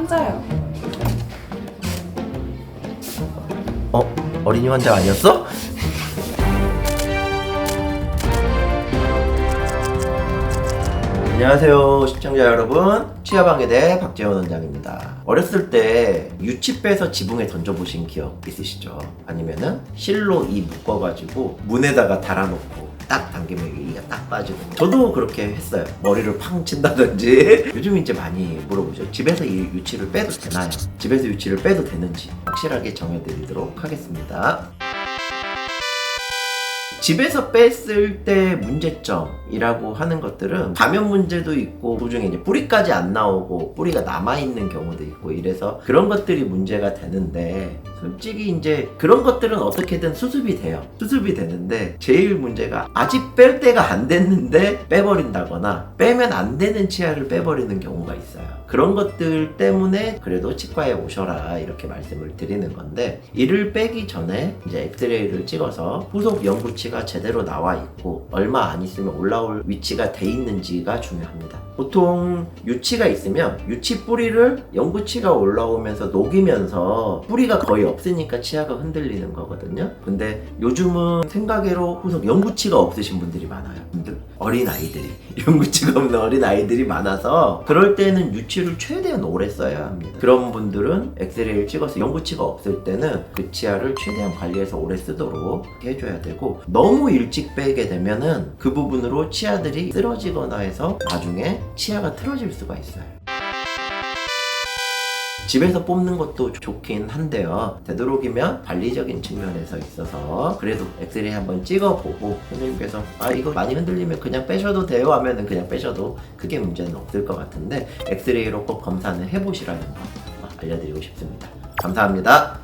환자예요. 어? 어린이 환자 아니었어? 안녕하세요 시청자 여러분 치아방해대 박재원 원장입니다 어렸을 때 유치 빼서 지붕에 던져보신 기억 있으시죠? 아니면은 실로 이 묶어가지고 문에다가 달아놓고 딱 당기면 이가 딱 빠지고 저도 그렇게 했어요. 머리를 팡 친다든지. 요즘 이제 많이 물어보죠. 집에서 이 유치를 빼도 되나요? 집에서 유치를 빼도 되는지 확실하게 정해드리도록 하겠습니다. 집에서 뺐을 때 문제점이라고 하는 것들은 감염 문제도 있고 도중에 이제 뿌리까지 안 나오고 뿌리가 남아 있는 경우도 있고 이래서 그런 것들이 문제가 되는데 솔직히 이제 그런 것들은 어떻게든 수습이 돼요. 수습이 되는데 제일 문제가 아직 뺄 때가 안 됐는데 빼버린다거나 빼면 안 되는 치아를 빼버리는 경우가 있어요. 그런 것들 때문에 그래도 치과에 오셔라 이렇게 말씀을 드리는 건데 이를 빼기 전에 이제 엑스레이를 찍어서 후속 연구치가 제대로 나와 있고 얼마 안 있으면 올라올 위치가 돼 있는지가 중요합니다. 보통 유치가 있으면 유치 뿌리를 연구치가 올라오면서 녹이면서 뿌리가 거의 없으니까 치아가 흔들리는 거거든요. 근데 요즘은 생각외로 후속 연구치가 없으신 분들이 많아요. 분들 어린 아이들이 연구치가 없는 어린 아이들이 많아서 그럴 때는 유치를 최대한 오래 써야 합니다. 그런 분들은 엑스레이를 찍어서 연구치가 없을 때는 그 치아를 최대한 관리해서 오래 쓰도록 해줘야 되고 너무 일찍 빼게 되면은 그 부분으로 치아들이 쓰러지거나 해서 나중에 치아가 틀어질 수가 있어요. 집에서 뽑는 것도 좋긴 한데요. 되도록이면 관리적인 측면에서 있어서 그래도 엑스레이 한번 찍어보고 선생님께서 아 이거 많이 흔들리면 그냥 빼셔도 돼요 하면은 그냥 빼셔도 크게 문제는 없을 것 같은데 엑스레이로 꼭 검사는 해보시라는 거 알려드리고 싶습니다. 감사합니다.